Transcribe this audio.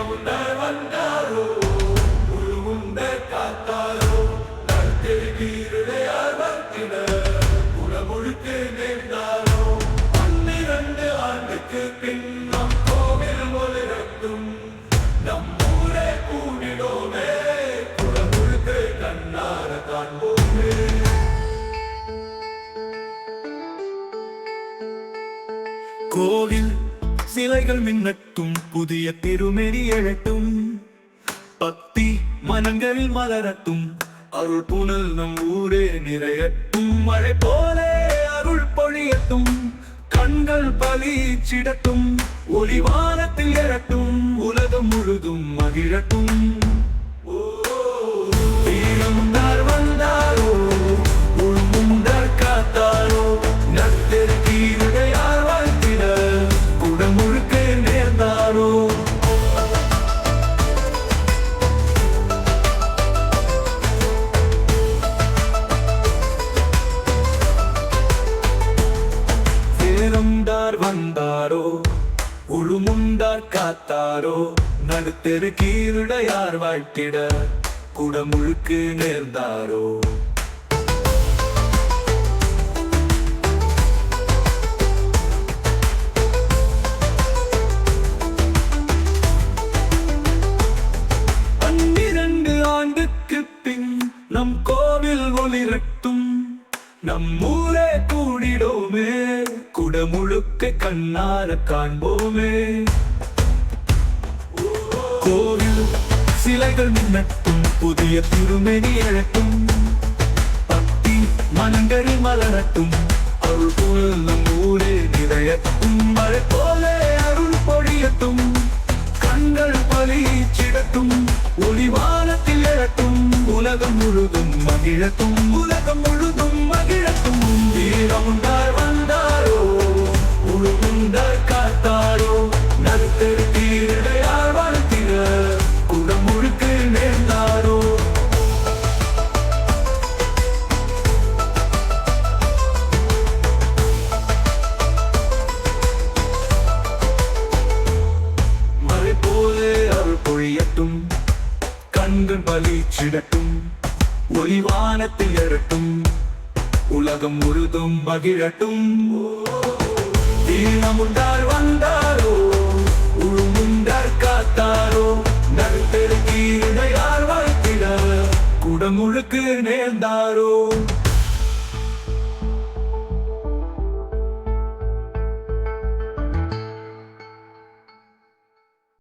வீரமுண்டார் வந்தாரோ? உருவுண்ட காத்தாரோ? நற்கெழுகீருடையார் வர்த்தினர் குலமுழுக்கு நேர்ந்தாரோ? பன்னிரண்டு ஆண்டுக்கு பின் நம் கோவில் ஒளிரட்டும் நம் ஊரே கூடிடோமே. குலமுழுக்கு கண்ணார காண்போமே. கோவில் சிலைகள் மின்னட்டும் புதிய திருமெறி எழட்டும். பக்தி மனங்களில் மலரட்டும் அருள் புனல் நம் ஊரே நிறையட்டும். மழை போலே அருள் பொழியட்டும் கண்கள் பலிச்சிடட்டும் ஒளிவானத்தில் எழட்டும் உலகம் முழுதும் மகிழட்டும். உழுமுண்டார் காத்தாரோ? நடுத்தெரு கீருடையார் வாழ்த்திட? குடமுழுக்கு நேர்ந்தாரோ? பன்னிரண்டு ஆண்டுக்கு பின் நம் கோவில் ஒளிரட்டும் நம்மூரே ஊரே கூடிடோமே குடமுழுக்க கண்ணார காண்போமே. கோவில் சிலைகள் மின்னட்டும் புதிய திருமெனி எழட்டும். பக்தி மனங்களில் மலரட்டும் அருள் போல் நம் ஊரே நிறையட்டும். மழை போலே உலகம் முழுதும் மகிழக்கும் உலகம் முழுதும் மகிழக்கும் வீரமுண்டார் வந்தாரோ? உழுகுண்டார் காத்தாரோ? நடுத்தரு தீரடையார் குடம் குடமுழுக்கு நேர்ந்தாரோ? மழை போலே அருள் பொழியட்டும். கண்கள் பலி சிடட்டும். ஒளி வானத்தில் எழட்டும் உலகம் முழுதும் மகிழட்டும் தீனமுண்டார் வந்தாரோ? உழுமுண்டார் காத்தாரோ? நடுத்தெருக்கீடையார் வாழ்த்திட. குடமுழுக்கு நேர்ந்தாரோ?